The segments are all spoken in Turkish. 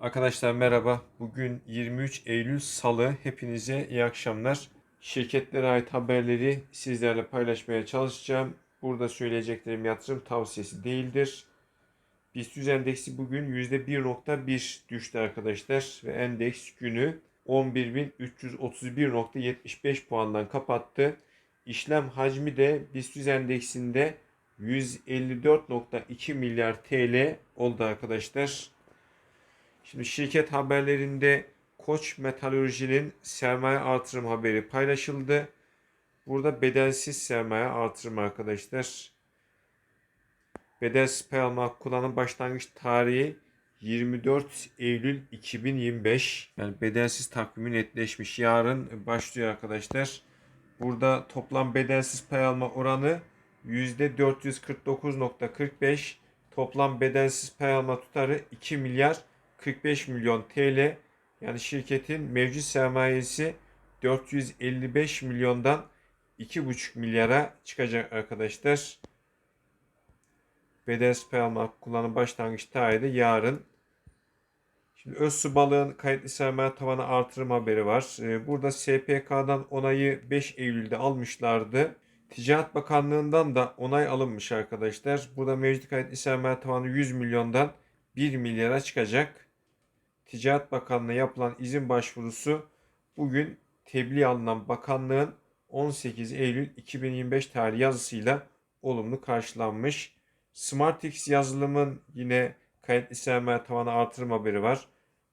Arkadaşlar merhaba. Bugün 23 Eylül Salı. Hepinize iyi akşamlar. Şirketlere ait haberleri sizlerle paylaşmaya çalışacağım. Burada söyleyeceklerim yatırım tavsiyesi değildir. BIST endeksi bugün %1.1 düştü arkadaşlar ve endeks günü 11.331.75 puandan kapattı. İşlem hacmi de BIST endeksinde 154.2 milyar TL oldu arkadaşlar. Şimdi şirket haberlerinde Koç Metalurji'nin sermaye artırım haberi paylaşıldı. Burada bedelsiz sermaye artırımı arkadaşlar. Bedelsiz pay alma hakkı kullanım başlangıç tarihi 24 Eylül 2025. Yani bedelsiz takvimi netleşmiş. Yarın başlıyor arkadaşlar. Burada toplam bedelsiz pay alma oranı %449.45. Toplam bedelsiz pay alma tutarı 2 milyar 45 milyon TL. Yani şirketin mevcut sermayesi 455 milyondan 2,5 milyara çıkacak arkadaşlar. Pay alma kullanım başlangıç tarihi yarın. Şimdi Özsu Balığın kayıtlı sermaye tavanı artırım haberi var. Ee, Burada SPK'dan onayı 5 Eylül'de almışlardı. Ticaret Bakanlığı'ndan da onay alınmış arkadaşlar. Burada mevcut kayıtlı sermaye tavanı 100 milyondan 1 milyara çıkacak. Ticaret Bakanlığı'na yapılan izin başvurusu bugün tebliğ alınan bakanlığın 18 Eylül 2025 tarih yazısıyla olumlu karşılanmış. SmartX yazılımın yine kayıtlı sermaye tavanı artırım haberi var.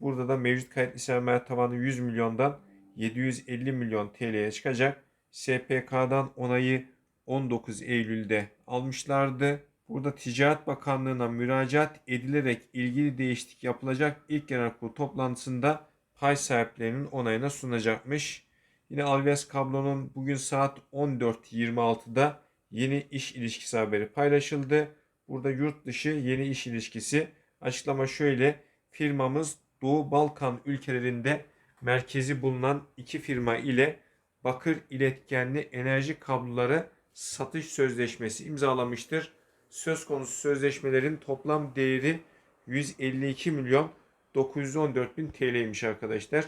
Burada da mevcut kayıtlı sermaye tavanı 100 milyondan 750 milyon TL'ye çıkacak. SPK'dan onayı 19 Eylül'de almışlardı. Burada Ticaret Bakanlığı'na müracaat edilerek ilgili değişiklik yapılacak ilk genel kurul toplantısında pay sahiplerinin onayına sunacakmış. Yine Alves Kablo'nun bugün saat 14.26'da yeni iş ilişkisi haberi paylaşıldı. Burada yurt dışı yeni iş ilişkisi açıklama şöyle. Firmamız Doğu Balkan ülkelerinde merkezi bulunan iki firma ile bakır iletkenli enerji kabloları satış sözleşmesi imzalamıştır söz konusu sözleşmelerin toplam değeri 152 milyon 914 bin TL'ymiş arkadaşlar.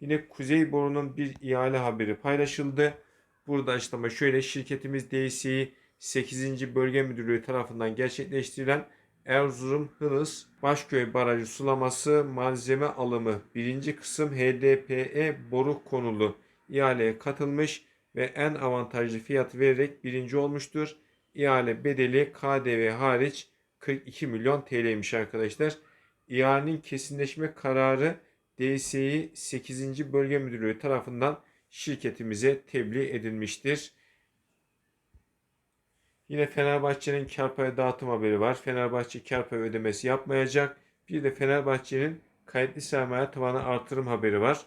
Yine Kuzey Boru'nun bir ihale haberi paylaşıldı. Burada açıklama şöyle şirketimiz DSİ 8. Bölge Müdürlüğü tarafından gerçekleştirilen Erzurum Hınıs Başköy Barajı sulaması malzeme alımı 1. kısım HDPE boru konulu ihaleye katılmış ve en avantajlı fiyat vererek birinci olmuştur. İhale bedeli KDV hariç 42 milyon TL'ymiş arkadaşlar. İhalenin kesinleşme kararı DSİ 8. Bölge Müdürlüğü tarafından şirketimize tebliğ edilmiştir. Yine Fenerbahçe'nin kar payı dağıtım haberi var. Fenerbahçe kar payı ödemesi yapmayacak. Bir de Fenerbahçe'nin kayıtlı sermaye tavanı artırım haberi var.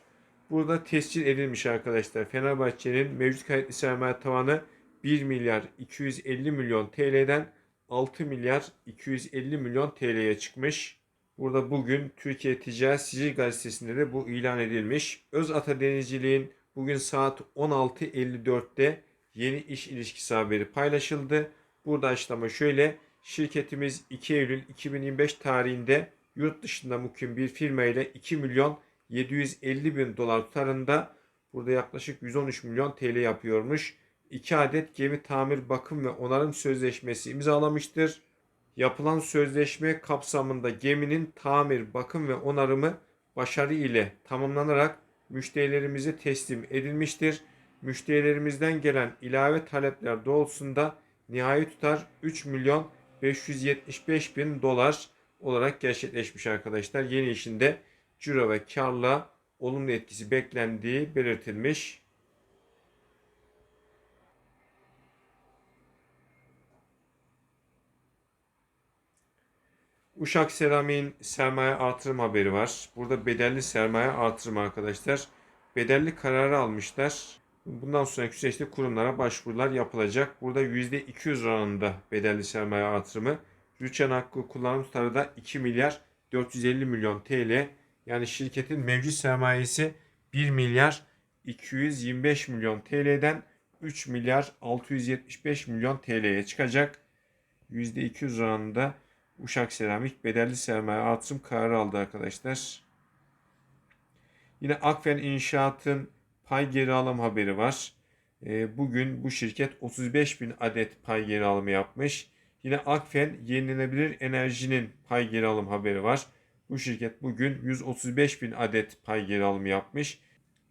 Burada tescil edilmiş arkadaşlar. Fenerbahçe'nin mevcut kayıtlı sermaye tavanı 1 milyar 250 milyon TL'den 6 milyar 250 milyon TL'ye çıkmış. Burada bugün Türkiye Ticaret Sicil Gazetesi'nde de bu ilan edilmiş. Öz Ata Denizciliğin bugün saat 16.54'te yeni iş ilişkisi haberi paylaşıldı. Burada açıklama şöyle. Şirketimiz 2 Eylül 2025 tarihinde yurt dışında mukim bir firma ile 2 milyon 750 bin dolar tutarında burada yaklaşık 113 milyon TL yapıyormuş. 2 adet gemi tamir bakım ve onarım sözleşmesi imzalamıştır. Yapılan sözleşme kapsamında geminin tamir, bakım ve onarımı başarı ile tamamlanarak müşterilerimize teslim edilmiştir. Müşterilerimizden gelen ilave talepler doğrultusunda nihai tutar 3 milyon 575 bin dolar olarak gerçekleşmiş arkadaşlar. Yeni işinde ciro ve karla olumlu etkisi beklendiği belirtilmiş. Uşak Seramik'in sermaye artırım haberi var. Burada bedelli sermaye artırım arkadaşlar. Bedelli kararı almışlar. Bundan sonraki süreçte kurumlara başvurular yapılacak. Burada %200 oranında bedelli sermaye artırımı. Rüçhan hakkı kullanım tutarı da 2 milyar 450 milyon TL. Yani şirketin mevcut sermayesi 1 milyar 225 milyon TL'den 3 milyar 675 milyon TL'ye çıkacak. %200 oranında Uşak Seramik bedelli sermaye artırım kararı aldı arkadaşlar. Yine Akfen İnşaat'ın pay geri alım haberi var. E, bugün bu şirket 35 bin adet pay geri alımı yapmış. Yine Akfen yenilenebilir enerjinin pay geri alım haberi var. Bu şirket bugün 135 bin adet pay geri alımı yapmış.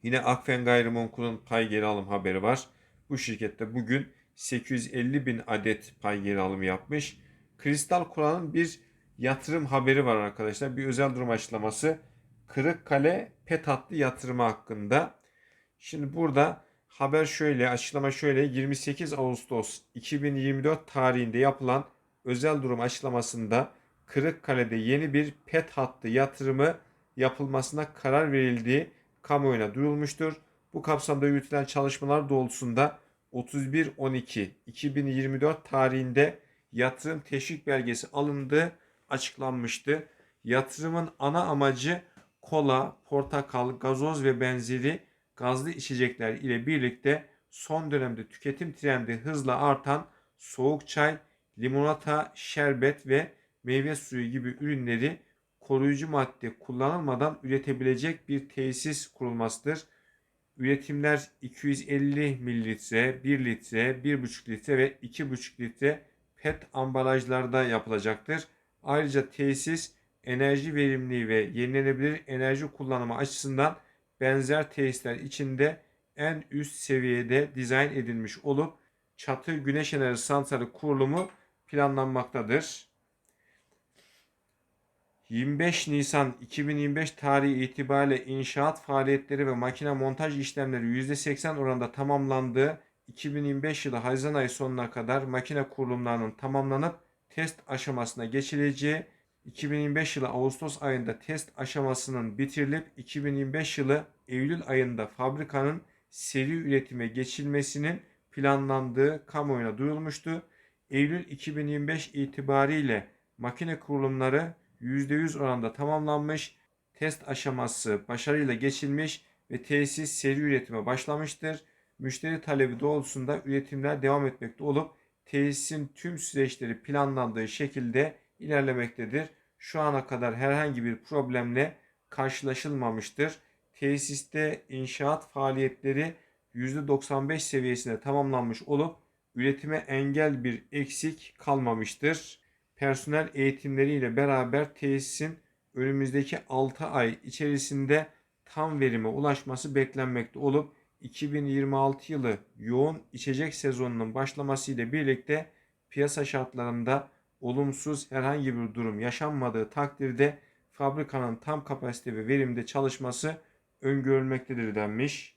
Yine Akfen Gayrimenkul'un pay geri alım haberi var. Bu şirkette bugün 850 bin adet pay geri alımı yapmış. Kristal Kur'an'ın bir yatırım haberi var arkadaşlar. Bir özel durum açıklaması. Kırıkkale pet hattı yatırımı hakkında. Şimdi burada haber şöyle, açıklama şöyle. 28 Ağustos 2024 tarihinde yapılan özel durum açıklamasında Kırıkkale'de yeni bir pet hattı yatırımı yapılmasına karar verildiği kamuoyuna duyurulmuştur. Bu kapsamda yürütülen çalışmalar doğrultusunda 31.12.2024 tarihinde yatırım teşvik belgesi alındığı açıklanmıştı. Yatırımın ana amacı kola, portakal, gazoz ve benzeri gazlı içecekler ile birlikte son dönemde tüketim trendi hızla artan soğuk çay, limonata, şerbet ve meyve suyu gibi ürünleri koruyucu madde kullanılmadan üretebilecek bir tesis kurulmasıdır. Üretimler 250 mililitre, 1 litre, 1,5 litre ve 2,5 litre PET ambalajlarda yapılacaktır. Ayrıca tesis enerji verimliliği ve yenilenebilir enerji kullanımı açısından benzer tesisler içinde en üst seviyede dizayn edilmiş olup çatı güneş enerji santrali kurulumu planlanmaktadır. 25 Nisan 2025 tarihi itibariyle inşaat faaliyetleri ve makine montaj işlemleri %80 oranında tamamlandığı 2025 yılı Haziran ayı sonuna kadar makine kurulumlarının tamamlanıp test aşamasına geçileceği 2025 yılı Ağustos ayında test aşamasının bitirilip 2025 yılı Eylül ayında fabrikanın seri üretime geçilmesinin planlandığı kamuoyuna duyurulmuştu. Eylül 2025 itibariyle makine kurulumları %100 oranda tamamlanmış, test aşaması başarıyla geçilmiş ve tesis seri üretime başlamıştır. Müşteri talebi doğrultusunda üretimler devam etmekte olup tesisin tüm süreçleri planlandığı şekilde ilerlemektedir. Şu ana kadar herhangi bir problemle karşılaşılmamıştır. Tesiste inşaat faaliyetleri %95 seviyesinde tamamlanmış olup üretime engel bir eksik kalmamıştır. Personel eğitimleriyle beraber tesisin önümüzdeki 6 ay içerisinde tam verime ulaşması beklenmekte olup 2026 yılı yoğun içecek sezonunun başlaması ile birlikte piyasa şartlarında olumsuz herhangi bir durum yaşanmadığı takdirde fabrikanın tam kapasite ve verimde çalışması öngörülmektedir denmiş.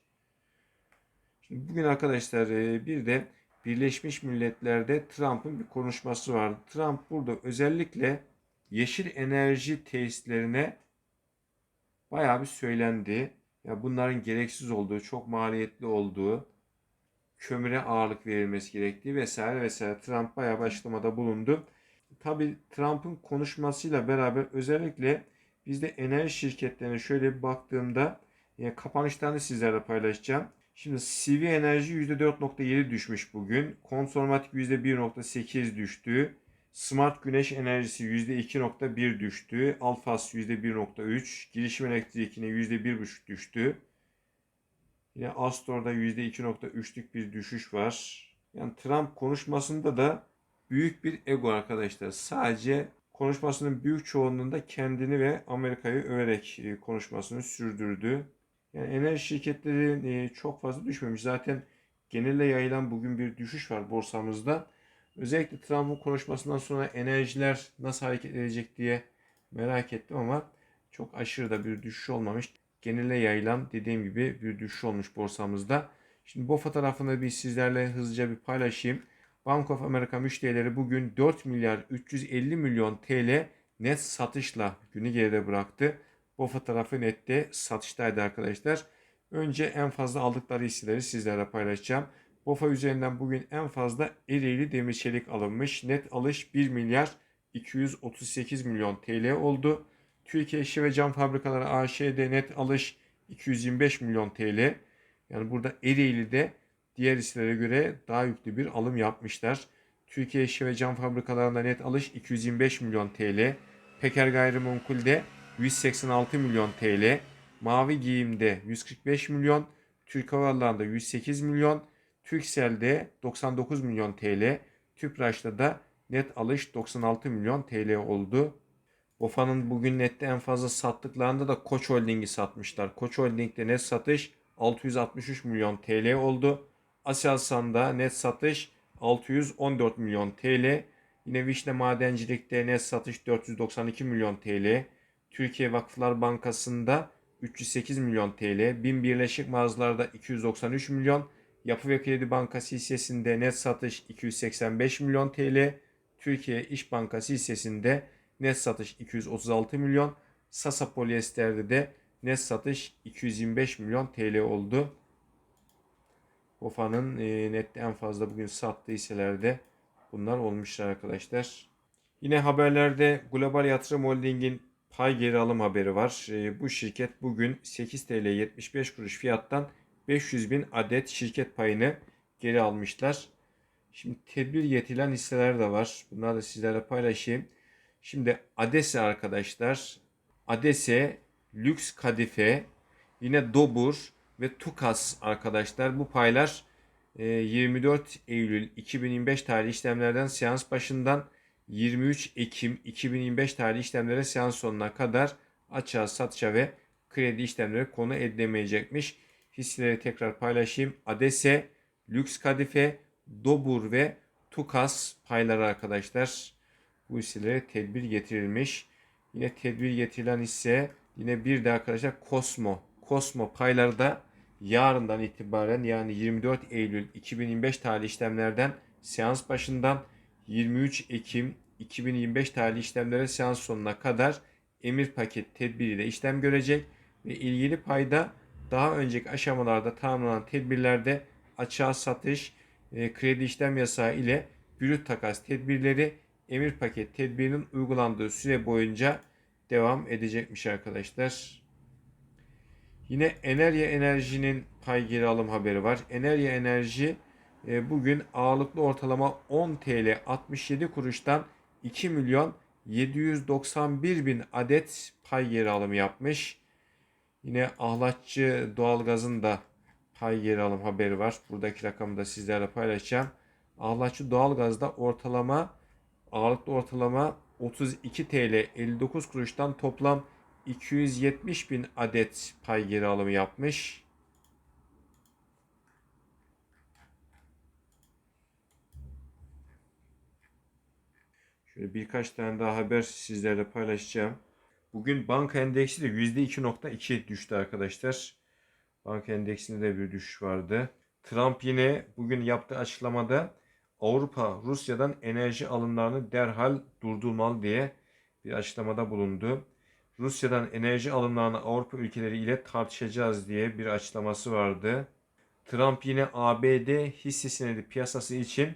Şimdi bugün arkadaşlar e, bir de Birleşmiş Milletler'de Trump'ın bir konuşması vardı. Trump burada özellikle yeşil enerji tesislerine bayağı bir söylendi. Ya bunların gereksiz olduğu, çok maliyetli olduğu, kömüre ağırlık verilmesi gerektiği vesaire vesaire. Trump bayağı bir açıklamada bulundu. Tabi Trump'ın konuşmasıyla beraber özellikle bizde enerji şirketlerine şöyle bir baktığımda yani kapanışlarını sizlerle paylaşacağım. Şimdi CV enerji %4.7 düşmüş bugün. Konsormatik %1.8 düştü. Smart güneş enerjisi %2.1 düştü. Alfas %1.3. Girişim elektrik yine %1.5 düştü. Yine Astor'da %2.3'lük bir düşüş var. Yani Trump konuşmasında da büyük bir ego arkadaşlar. Sadece konuşmasının büyük çoğunluğunda kendini ve Amerika'yı överek e, konuşmasını sürdürdü. Yani enerji şirketleri e, çok fazla düşmemiş. Zaten genelde yayılan bugün bir düşüş var borsamızda. Özellikle Trump'ın konuşmasından sonra enerjiler nasıl hareket edecek diye merak ettim ama çok aşırı da bir düşüş olmamış. Genele yayılan dediğim gibi bir düşüş olmuş borsamızda. Şimdi bu fotoğrafını bir sizlerle hızlıca bir paylaşayım. Bank of America müşterileri bugün 4 milyar 350 milyon TL net satışla günü geride bıraktı. Bu fotoğrafı nette satıştaydı arkadaşlar. Önce en fazla aldıkları hisseleri sizlerle paylaşacağım. BOFA üzerinden bugün en fazla Ereğli demir çelik alınmış. Net alış 1 milyar 238 milyon TL oldu. Türkiye Şişe ve Cam Fabrikaları AŞ'de net alış 225 milyon TL. Yani burada Ereğli'de diğer hisselere göre daha yüklü bir alım yapmışlar. Türkiye İşçi ve Cam Fabrikalarında net alış 225 milyon TL. Peker Gayrimenkul'de 186 milyon TL. Mavi Giyim'de 145 milyon. Türk Hava Yolları'nda 108 milyon. Türkcell'de 99 milyon TL. Tüpraş'ta da net alış 96 milyon TL oldu. BOFA'nın bugün nette en fazla sattıklarında da Koç Holding'i satmışlar. Koç Holding'de net satış 663 milyon TL oldu. Aselsan'da net satış 614 milyon TL. Yine Vişne Madencilik'te net satış 492 milyon TL. Türkiye Vakıflar Bankası'nda 308 milyon TL. BİM Birleşik Mağazalar'da 293 milyon. Yapı ve Kredi Bankası hissesinde net satış 285 milyon TL. Türkiye İş Bankası hissesinde net satış 236 milyon. Sasa Polyester'de de net satış 225 milyon TL oldu. BOFA'nın e, nette en fazla bugün sattığı hisselerde bunlar olmuşlar arkadaşlar. Yine haberlerde Global Yatırım Holding'in pay geri alım haberi var. E, bu şirket bugün 8 TL 75 kuruş fiyattan 500 bin adet şirket payını geri almışlar. Şimdi tedbir yetilen hisseler de var. Bunları da sizlerle paylaşayım. Şimdi Adese arkadaşlar. Adese, Lüks Kadife, yine Dobur ve Tukas arkadaşlar. Bu paylar 24 Eylül 2025 tarihli işlemlerden seans başından 23 Ekim 2025 tarihli işlemlere seans sonuna kadar açığa satışa ve kredi işlemleri konu edilemeyecekmiş. Hisseleri tekrar paylaşayım. Adese, Lüks Kadife, Dobur ve Tukas payları arkadaşlar. Bu hisselere tedbir getirilmiş. Yine tedbir getirilen hisse yine bir de arkadaşlar Kosmo. Kosmo payları da yarından itibaren yani 24 Eylül 2025 tarihli işlemlerden seans başından 23 Ekim 2025 tarihli işlemlere seans sonuna kadar emir paket tedbiriyle işlem görecek ve ilgili payda daha önceki aşamalarda tamamlanan tedbirlerde açığa satış, e, kredi işlem yasağı ile brüt takas tedbirleri emir paket tedbirinin uygulandığı süre boyunca devam edecekmiş arkadaşlar. Yine Enerya Enerji'nin pay geri alım haberi var. Enerya Enerji e, bugün ağırlıklı ortalama 10 TL 67 kuruştan 2 milyon 791 bin adet pay geri alımı yapmış. Yine Ahlatçı Doğalgaz'ın da pay geri alım haberi var. Buradaki rakamı da sizlerle paylaşacağım. Ahlatçı Doğalgaz'da ortalama ağırlıklı ortalama 32 TL 59 kuruştan toplam 270 bin adet pay geri alımı yapmış. Şöyle birkaç tane daha haber sizlerle paylaşacağım. Bugün banka endeksi de %2.2 düştü arkadaşlar. Banka endeksinde de bir düşüş vardı. Trump yine bugün yaptığı açıklamada Avrupa Rusya'dan enerji alımlarını derhal durdurmalı diye bir açıklamada bulundu. Rusya'dan enerji alımlarını Avrupa ülkeleri ile tartışacağız diye bir açıklaması vardı. Trump yine ABD hisse senedi piyasası için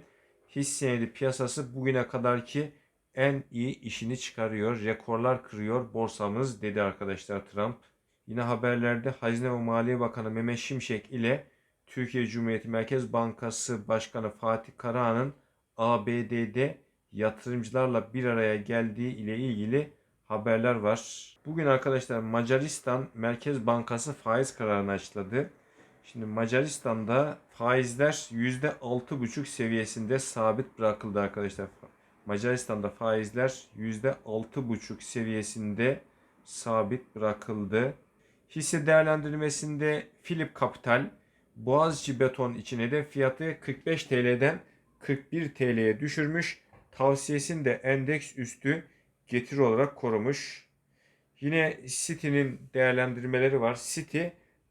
hisse senedi piyasası bugüne kadarki en iyi işini çıkarıyor, rekorlar kırıyor borsamız dedi arkadaşlar Trump. Yine haberlerde Hazine ve Maliye Bakanı Mehmet Şimşek ile Türkiye Cumhuriyeti Merkez Bankası Başkanı Fatih Karahan'ın ABD'de yatırımcılarla bir araya geldiği ile ilgili haberler var. Bugün arkadaşlar Macaristan Merkez Bankası faiz kararını açıkladı. Şimdi Macaristan'da faizler %6,5 seviyesinde sabit bırakıldı arkadaşlar. Macaristan'da faizler %6,5 seviyesinde sabit bırakıldı. Hisse değerlendirmesinde Philip Capital Boğaziçi Beton için hedef fiyatı 45 TL'den 41 TL'ye düşürmüş. Tavsiyesini de endeks üstü getiri olarak korumuş. Yine City'nin değerlendirmeleri var. City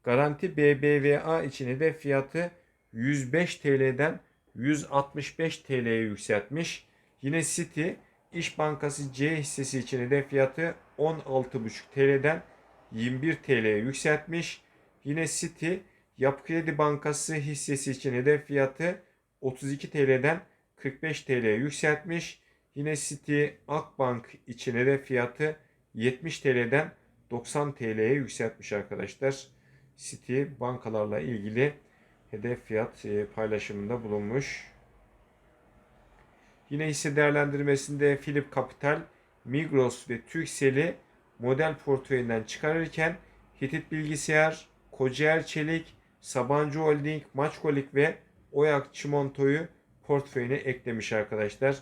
Garanti BBVA için hedef fiyatı 105 TL'den 165 TL'ye yükseltmiş. Yine City İş Bankası C hissesi için hedef fiyatı 16,5 TL'den 21 TL'ye yükseltmiş. Yine City Yapı Kredi Bankası hissesi için hedef fiyatı 32 TL'den 45 TL'ye yükseltmiş. Yine City Akbank için hedef fiyatı 70 TL'den 90 TL'ye yükseltmiş arkadaşlar. City bankalarla ilgili hedef fiyat e, paylaşımında bulunmuş. Yine hisse değerlendirmesinde Philip Capital, Migros ve Turkcell'i model portföyünden çıkarırken Hitit Bilgisayar, Kocaer Çelik, Sabancı Holding, Maçkolik ve Oyak Çimento'yu portföyüne eklemiş arkadaşlar.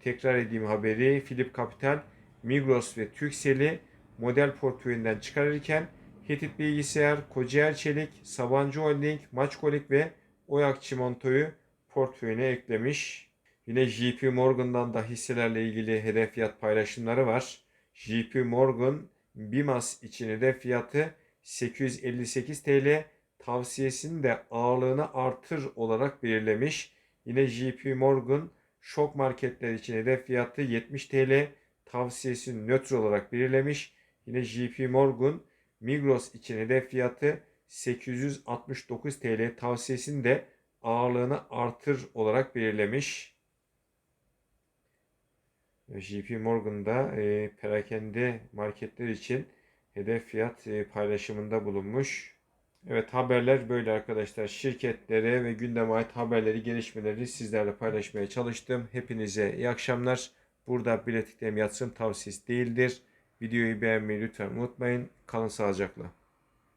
Tekrar edeyim haberi. Philip Capital, Migros ve Turkcell'i model portföyünden çıkarırken Hitit Bilgisayar, Kocaer Çelik, Sabancı Holding, Maçkolik ve Oyak Çimento'yu portföyüne eklemiş. Yine JP Morgan'dan da hisselerle ilgili hedef fiyat paylaşımları var. JP Morgan Bimas için hedef fiyatı 858 TL, tavsiyesini de ağırlığını artır olarak belirlemiş. Yine JP Morgan şok marketler için hedef fiyatı 70 TL, tavsiyesini nötr olarak belirlemiş. Yine JP Morgan Migros için hedef fiyatı 869 TL, tavsiyesini de ağırlığını artır olarak belirlemiş. JP Morgan'da e, perakende marketler için hedef fiyat e, paylaşımında bulunmuş. Evet haberler böyle arkadaşlar. Şirketlere ve gündeme ait haberleri, gelişmeleri sizlerle paylaşmaya çalıştım. Hepinize iyi akşamlar. Burada bilekliklerim yatırım tavsiyesi değildir. Videoyu beğenmeyi lütfen unutmayın. Kalın sağlıcakla.